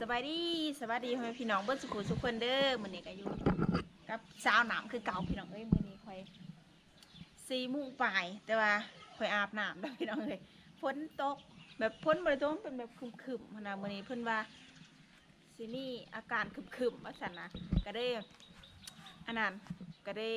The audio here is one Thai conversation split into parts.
สบายดีสบายดีพ่อแม่พี่น้องเบิ้ลสุขุมสุขคนเด้อมื้อนี้ก็อยู่กับสาวหนามคือเก่าพี่น้องเอ้ยมื้อนี้ค่อยสี่โมุงปลายแต่ว่าค่อยอาบน้ำแล้วพี่น้องเอ้ยฝนตกแบบฝนบ่ได้ตกมันเป็นแบบคึมๆหั้นะมื้อนี้เพิ่นว่าสิมีอาการครึมๆว่าซั่นนะก็ได้อันนั้นก็ได้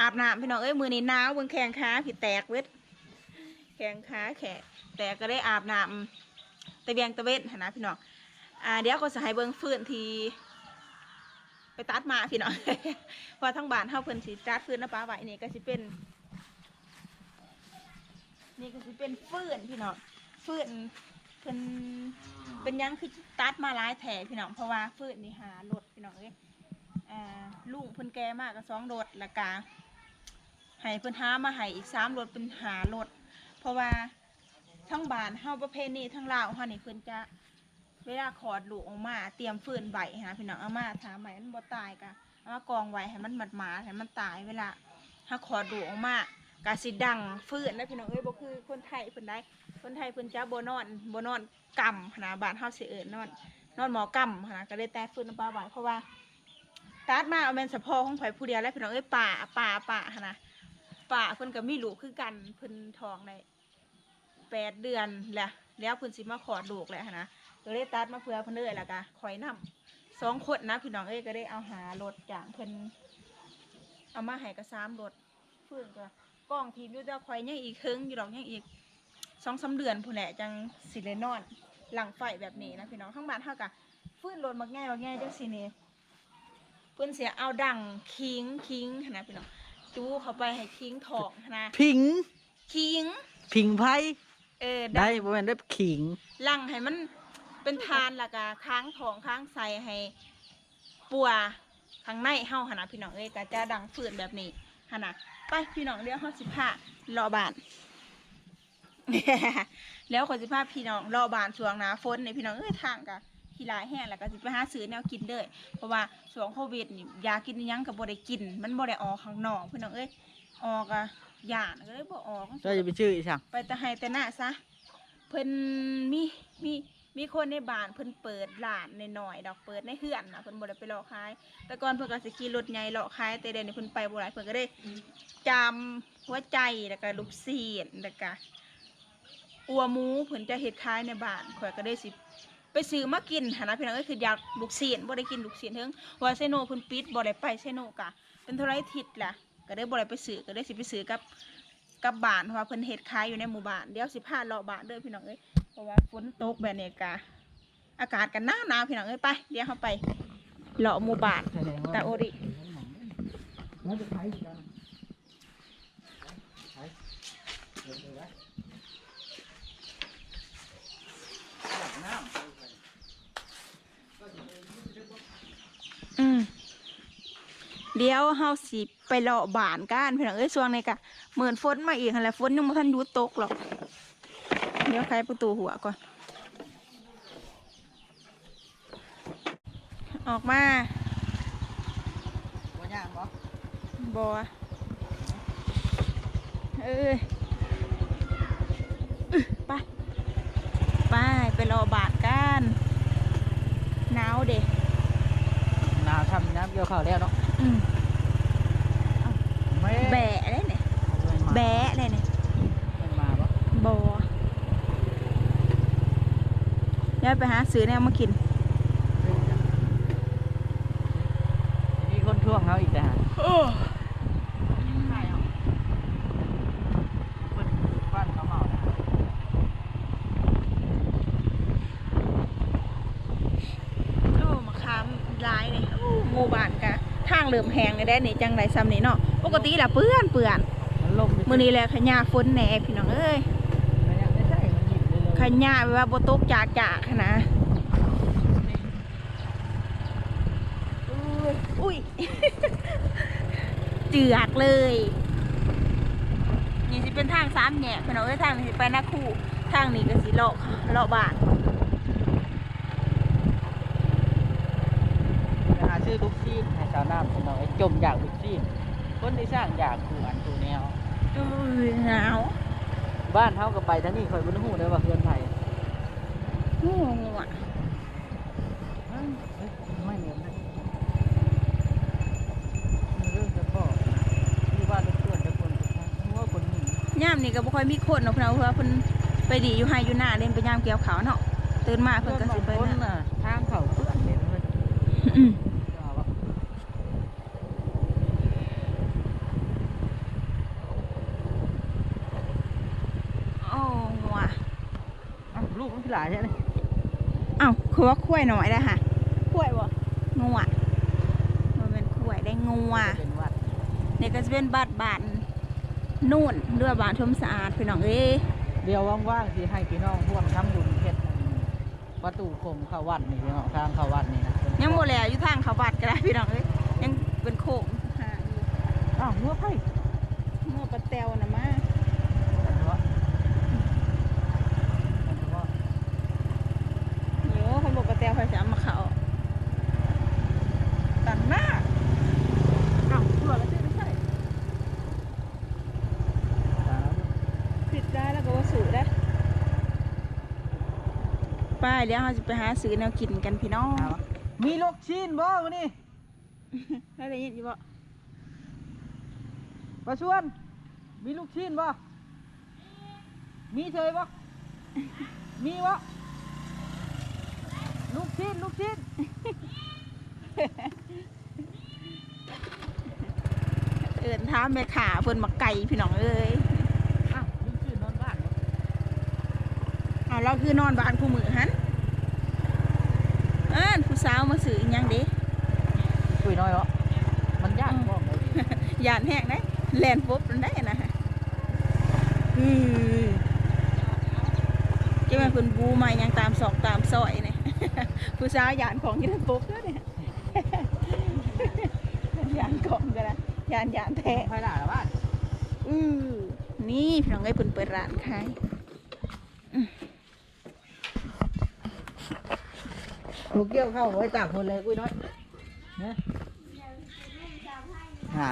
อาบน้ำพี่น้องเอ้ยมื้อนี้หนาวเบิ่งแข้งขาพี่แตกเวทแข้งขาแขะแตกก็ได้อาบน้ำตะเบียงตะเวนนะพี่น้อง อ่าเดี๋ยวก็จะให้เบิ่งฟื้นทีไปตัดมาพี่น้องเพอทั้งบ้านเฮาเพิ่นสิตัดฟื้นนะป้าไว้นี่ก็สิเป็น นี่ก็สิเป็นฟื้นพี่น้องฟื้นเพิ่นเป็นยังคือตัดมาหลายแถพี่น้องเพราะว่าฟื้นนี่หารถพี่น้องเอ้ยอ่าลุงเพิ่นแก่มากก็สองรถและกาให้เพิ่นหามาให้อีกสามรถเป็นหารถเพราะว่าทั้งบ้านเฮาประเพณีทั้งลาวเฮานี่เพิ่นจะ เวลาขอดลูกออกมา เตรียมฟืนไว้หาพี่น้องเอามาถามไว้มันบ่ตายกะเอามากองไว้ให้มันหมัดหมาให้มันตายเวลาถ้าขอดลูกออกมากะสิดังฟืนนะพี่น้องเอ้ยบ่คือคนไทยเพิ่นได้คนไทยเพิ่นจะบ่นอนบ่นอนกำนนะบ้านเฮาสิเอิ้นนอนนอนหมอกำนะก็เลยแต่ฟืนน้ำปลาไหวเพราะว่าตัดมาเอาแม่นสะพอของไผผู้เดียวแล้วพี่น้องเอ้ยป่าป่าป่านะป่าเพิ่นก็มีลูกคือกันเพิ่นทองได้แปดเดือนแหละแล้วเพิ่นสิมาขอดลูกแหละนะ ก็เลยตัดมาเพื่อเพิ่นเลยแล้วก็คอยนำสองคนนะพี่น้องเอ้ยก็ได้เอาหารถจางเพิ่นเอามาให้ก็สามรถเพื่อนก็กล้องทีมอยู่แต่คอยยังอีกครึ่งอยู่ดอกยังอีกสองสามเดือนพุ่นแหละจังสิเลนอน หลังไฟแบบนี้นะพี่น้องทั้งบ้านเท่ากับฟื้นรถมักง่ายมักง่ายจังสินี่เพิ่นเสียเอาดังคิงคิงหั้นนะพี่น้องจูเข้าไปให้คิงทองหั้นนะพิงคิงพิงไพ่เออได้บ่แม่นได้ขิงลังให้มัน เป็นทานและกะค้างทองค้างใส่ให้ปัวข้างในเฮาหนนะพี่น้องเอ้ยก็จะดังฝืนแบบนี้หนนะไปพี่น้องเดี๋ยวเฮาสิพารอบานแล้วขอยสิพาพี่น้องรอบานช่วงหนาฝนในพี่น้องเอ้ยทางกะขี้ลายแห้งแล้วก็สิไปหาซื้อแนวกินเด้อเพราะว่าช่วงโควิดนี่ยากินอิหยังก็บ่ได้กิน มันบ่ได้ออกข้างนอกพี่น้องเอ้ยออกอะย่านก็เลยบ่ออกเจ้าจะไปชื่ออีสังไปแต่ให้แต่หน้าซะเพิ่นมีมี มีคนในบ้านเพิ่นเปิดร้านหน่อยๆดอกเปิดในเฮือนนะเพิ่นบ่ได้ไปหลอกขาย แต่ก่อนเพิ่นก็สิขี่รถใหญ่หลอกขายแต่เดี๋ยวนี้เพิ่นไปบ่หลายเพิ่นก็ได้จำหัวใจแล้วก็ลูกเสียนแล้วก็อัวหมูเพิ่นจะเฮ็ดขายในบ้านข่อยก็ได้สิไปซื้อมากินหันะพี่น้องเอ้ยคืออยากลูกเสียนบ่ได้กินลูกเสียนเถิงว่าไซโนเพิ่นปิดบ่ได้ไปไซโนกะ เป็นเท่าไรทิศล่ะ ก็ได้บ่ได้ไปซื้อก็ได้สิไปซื้อกับกับบ้านเพราะว่าเพิ่นเฮ็ดขายอยู่ในหมู่บ้านเดี๋ยวสิพาเลาะบ้านเด้อพี่น้องเอ้ย เพราะว่าฝนตกแบบนี้กะอากาศกันหนาวหนาวพี่น้องเอ้ยไป เดี๋ยวเฮาไปเลาะหมู่บ้านตาโอริอืมเดี๋ยวเฮาสิไปเลาะบานกันพี่น้องเอ้ยช่วงนี้กะเหมือนฝนมาอีกหั่นแหละฝนยังบ่ทันหยุดตกหรอก เดี๋ยวใครประตูหัวก่อน ออกมาบ่ย่างบ่บอเอ้ยอึไปไปไปรอบาทกันหนาวเด็หนาวทำน้ำเกี่ยวข้าวแล้วเนาะอืมแม่แบะเลยเนี่ยแบะเลยเนี่ยมันมาบ่บอ เดี๋ยวไปหาซื้อแนวมากิน มีคนท่วงเขาอีกแต่หาเพิ่นฟันเขาเมานะโอ้มะขามร้ายเลยโอ้หมู่บ้านกะทางเริ่มแหงเลยได้นี่จังไรซ้ำนี่เนาะ ปกติละเปื้อนเปื้อน มันลงมือนี้แหละขยาฝนแหน่พี่น้องเอ้ย ขยะแบบว่าบตกจากจากๆนะอุ้ยอุ้ยเจือกเลย นี่สิเป็นทางสามแยกพี่น้องเอ้ยทางนี้สิไปนาคูทางนี้ก็สิเลาะเลาะบ้านไปหาชื่อลูกซีนให้ชาวนาพี่น้องไอ้จมอยากลูกซีนคนที่สร้างอยากคืออันตัวแนวอุ้ยหนาว บ้านเฮาก็ไปทั้งนี้คอยบ่รู้ได้ว่าเพื่อนไผงูงูอะเอ้ยไม่เหนียวนะมันเรื่องจะบอกนะที่ว่ารถส่วนจะคนจะทำว่าคนหนีย่ามนี่ก็บ่ค่อยมีคนเนาะเพิ่นเอาเพราะว่าเพิ่นไปดีอยู่ไห้อยู่หน้าเล่นไปย่ามเกี่ยวขาวเนาะตื่นมาเพิ่นก็สิไปคนนะน่ะทางเขาเพื่อนเห็นเลย อืม เอาวะ โอ้งัว อ้าว ลูกมันคือหลายใช่ไหมเอ้าคือว่าคุ้วยหน่อยได้ค่ะคุ้วยบ่งัวมันเป็นคุ้วยได้งัวเป็นวัดนี่ก็จะเป็นบาดบานนู่นเรือบานชมสะอาดพี่น้องเอ้ยเดี๋ยวว่างๆสิให้พี่น้องร่วมทำบุญเฮ็ดประตูโคมเข้าวัดนี่พี่น้องทางเข้าวัดนี่นะยังโมแล้วอยู่ทางเขาบาดก็ได้พี่น้องเอ้ยยังเป็นโค้งหาอยู่อ้าวงัวไผ่งัวปลาแตวน่ะมา โยคนบอกปลา แตวใครจะเอามาเขาตันหน้าอ้าวเพื่อแล้วใช่ไม่ใช่ผิดได้แล้วก็ว่าสูได้ป้ายเดี๋ยวเราจะไปหาซื้อแนวกินกันพี่น้อง มีลูกชิ้นบ่วันนี้ได้ได้ยินอยู่บ่ประชวน มีลูกชิ้นบ่มีเฉยบ่มีบ่ ลูกชิ้นลูกชิ้นเอินท้ามแม่ขาเพิ่นมาไก่พี่น้องเอ้ยอ้าวลูกชิ้นนอนบ้านบ่เอาเราคือนอนบ้านคู่มือหันเอิ้นผู้สาวมาซื้ออิหยังเด้คุยน้อยเหรอมันยากบ่เลยยานแห้งได้แลนปุ๊บนั่นได้นะฮะอือเจ้าแม่เพิ่นบูมาหยังตามซอกตามซอยเนี่ย ผู้สาวยานของอยี่นั่นปุ๊บแล้วเนี่ยยานของก็ได้ยานยานแท้ใครด่าหรอบ้านอือนี่พี่น้องไอ้ยเพิ่นเปิดร้านขายลูกเกี้ยวเข้าไว้ตากคนเลยคุยน้อยนะอ่า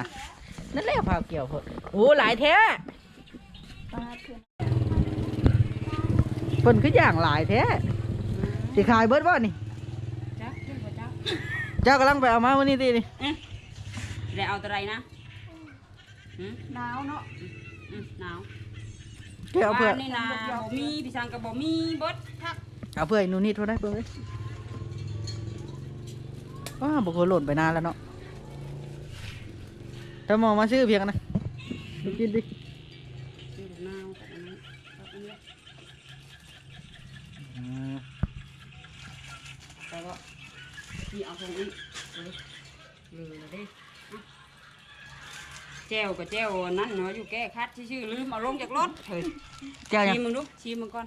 นั่นแหละพาเกี่ยวคนโอ้หลายแท้ปลาเพิ่นเพิ่นคืออย่างหลายแท้ สิขายเบิดบ่นี่จ้าเจ้าจ้าเจ้ากำลังไปเอามาวันนี้ตีนี่ได้เอาตัวไรนะหืมหนาวเนาะอืมหนาวเกี่ยวเอาเพื่อบ้านนี่นะบ่มีพี่สังกับบ่มีเบดเอาเพื่อไอ้หนูนี่เท่าได้เพื่อเอ้ยว้าบุคคลหล่นไปนานแล้วเนาะจะมองมาซื้อเพียงนะไปกินดิ อยู่หนาวกับอันนี้กับอันนี้ อืม แต่ว่าที่เอาตรงนี้เลยเหลือเด้อะ แจ้วกับแจ้วนั่นเนาะอยู่แก้คัดชื่อๆลืมเอาลงจากรถเฮ้ยเจ้ายังชิมมึงดูชิมมึงก่อน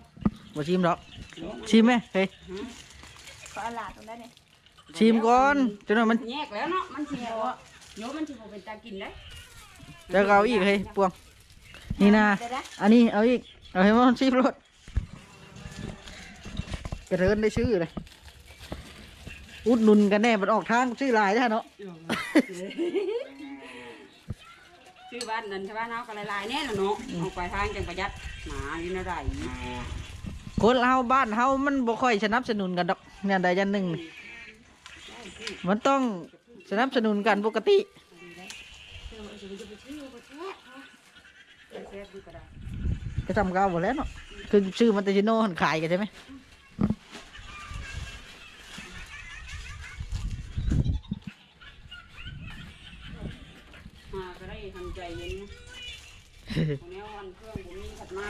บ่ชิมดอก ชิมไหมเฮ้ยฮะขอเอาหลาดตรงนั้นเนี่ยชิมก่อนจนว่ามันแยกแล้วเนาะมันสิบ่โยมมันสิบ่เป็นตากินได้เจะเอาอีกเฮ้ยปวง นี่นะเดี๋ยวนะอันนี้เอาอีกเอาให้มันชิมรสกระเทินได้ชื่อเลยอุดหนุนกันแน่ มันออกทางชื่อหลายนะเนาะ ชื่อบ้านนั่นใช่บ้านเฮาก็หลายๆแน่ล่ะเนาะเอาไปทางจังประหยัดหนาอยู่ในไรคนเฮาบ้านเฮามันบ่ค่อยสนับสนุนกันดอกเนี่ยใดยันหนึ่งนี่มันต้องสนับสนุนกันปกติก็ทำก้าวหมดแล้วเนาะคือชื่อมันเตชิโน่หันขายกันใช่ไหม มาก็ได้ทำใจเย็นนะวันนี้วันเครื่องผมมีถัดมา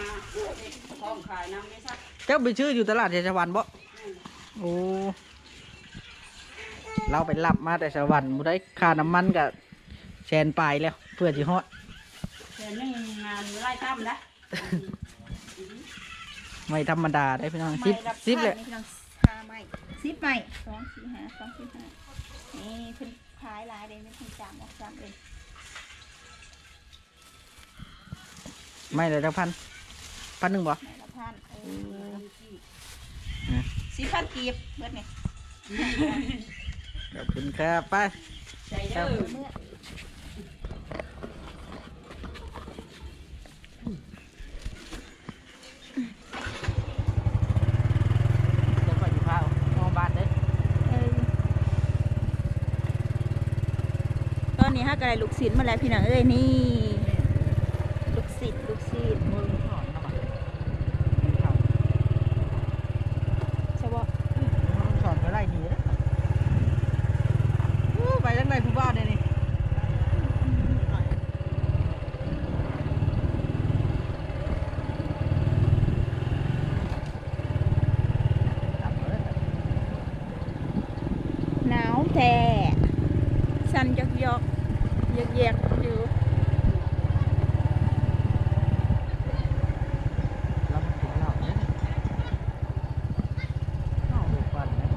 ท้องขายน้ำไม่ซักเจ้าไปชื่ออยู่ตลาดเทศวันบ่โอ้เราไปรับมาแต่สวรรค์บ่ได้ค่าน้ำมันกับแสนปลายแล้ว เพื่อที่ฮอดแต่นึ่งงานไล่ตั้มนะไม่ธรรมดาได้พี่น้องไม่สิบรับสิบเลยทานนี่พี่น้องห้าไม่สิบไม่สองสี่ห้าสองสี่ห้านี่เพิ่นขายหลายเลยไม่เพิ่นจามออกจามเลยไม่เลยจักพันพันหนึ่งบ่ไม่ละ พันเออสี่พันกีบเบิดนี่ขอบคุณครับไปใจเด้อตอนนี้ห้ก็เลยลูกศิลป์มาแล้วพี่น้องเอ้ยนี่ อกยอกยกแยกอยู่รับกินเหล้าเนี่ยเหล้าดูฟันนะ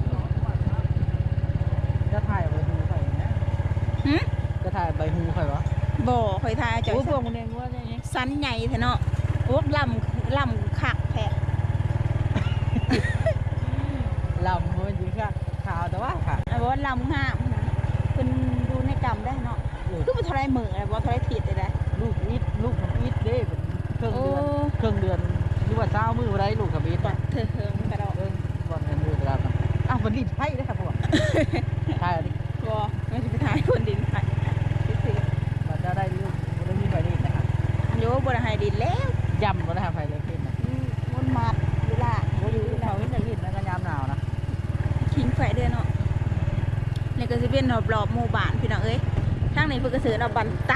จะถ่ายใบหูใครนะหึจะถ่ายใบหูใครวะบ่คอยทายเจ้าโอ้พวกมันเองว่าอย่างนี้สันใหญ่แท้เนาะโอ้ลำลำคักแท้ลำมันจริงค่ะขาวแต่ว่าค่ะไอ้บ่ลำงามเป็นดู ในกรรมได้เนาะเออ คือเป็นเท่าไรมือไอ้บ่เท่าไรทิศได้ได้ลูกอิดลูกของอิดเด้เป็นเครื่องโอ้เดือนเครื่องเดือนหรือว่าเช้ามือวันไรลูกกับอิดบัอะดเธอเฮิงกระดอกเออก่อนเงินเดือนเวลาครับอ้าวมันรีดไพ่ได้ครับพ่อใช่อันนี้บ่ไม่ใช่ไปทายคนดินไทยซื่อมันจะได้ลูกมันได้มีไฟรีดนะครับๆโยบ่ได้ให้ดินแล้วยำก็ได้ครับไฟรีดขึ้นนะอืมมันมัดอยู่ล่ะโอ้ยเขาไม่ได้รีดนะก็ยามหนาวนะ คิงไฟเด้อเนาะ นี่ก็สิเป็นรอบๆหมู่บ้านพี่น้องเอ้ยทางนี้เพิ่นก็ซื้อเอาบันไต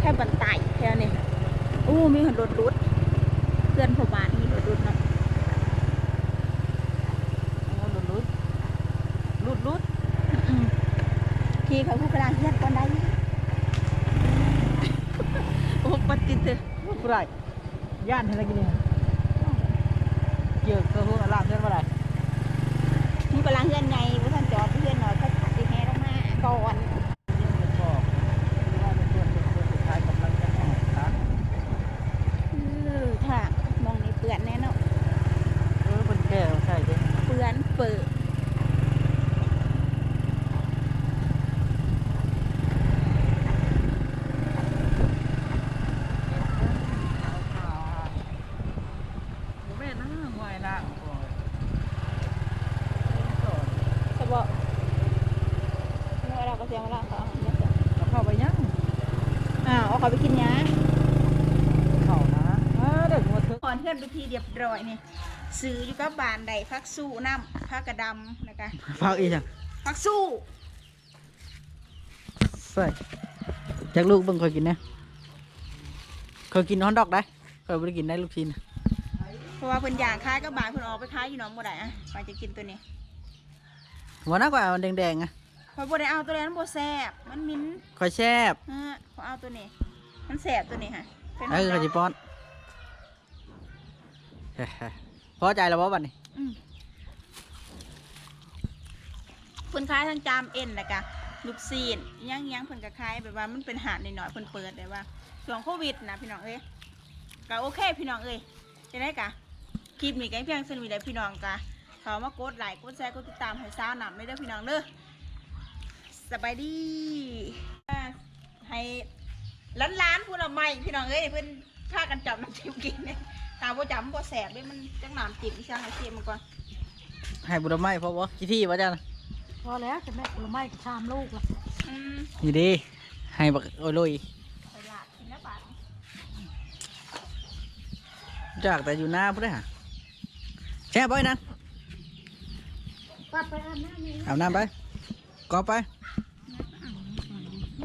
แค่บันไตแค่นี้โอ้มีรถรุดเพื่อนพ่อบ้านมีรถรุดเนาะเอาลุดลุดลุดลุดอืมขี่เขาผู้กำลังเฮียนก่อนได้โอ้ปฏิเตอลุดผู้ไรย่านเท่าไหรกินเนี่ยเกี่ยวกับพวกอารามเท่าไหรผู้กำลังเฮียนไง ก่อน บอกว่าเป็นส่วนเป็นส่วนสุดท้ายกำลังจะออกนะ เออค่ะมองในเปื่อนแน่เนาะ เออมันแก้วใช่เด้ เปื่อนเปิด แม่นะหวยนะ สบะเมื่อเราก็เสียงเราเขาเอาเนี่ยเสียง แล้วเข้าไปยัง อ้าวเอาเขาไปกินยาเข้านะเออเด็กมาถึงก่อนเพื่อนไปทีเรียบร้อยนี่ซื้ออยู่กับบานใดพักสู้น้ำพักกระดำนะคะพักอีกจังพักสู้ใส่จากลูกเบิ่งเคยกินเนี่ยเคยกินฮอนดอกได้เคยไม่ได้กินได้ลูกชิ้นเพราะว่าเพิ่นอยากขายกับบานเพิ่นออกไปขายอยู่หนองบัวไดอะไปจะกินตัวนี้วันนั้นก็เอาแดงๆอะพอยบัวไดเอาตัวนี้มันบัวแซ่บมันมิ้นคอยแซ่บฮะ ขอเอาตัวนี้ มันแซ่บตัวนี้ค่ะเป็นเออขจิป้อนเฮ้ยพอใจแล้วบ่บัดนี้อืมเพิ่นขายทั้งจามเอ็นแล้วก็ลูกซีนอิหยังอิหยังเพิ่นก็ขายแบบว่ามันเป็นหาดหน่อยๆเพิ่นเปิดได้ว่าช่วงโควิดนะพี่น้องเอ้ยก็โอเค พี่น้องเอ้ยจะได้กะคลิปนี้ก็เพียงสนุกได้พี่น้องกะเขามากดไลค์กดแชร์กดติดตามให้สาวหนำไม่ได้อพี่น้องเด้อสบายดีอ่า ให้ล้านๆพูดละไม่พี่น้องเอ้ยเพิ่นพากันจับน้ำจิ้มกินเนี่ยตาบ่จับมันบ่แสบเด้มันจังน้ำจิ้มอีช่างให้เค็มมันก่อนให้บุญไม้เพราะว่ากี่ที่วะจ้าพอแล้วจะแม่ผลไม้กับชามลูกละอืมนี่ดี ให้บักโอ้ยลุยไปลาดกินแล้วบาดจากแต่อยู่หน้าพุ่นได้ฮะแช่บ่อยนะ ปัดไปอาบน้ำนี่อาบน้ำไปกอบไป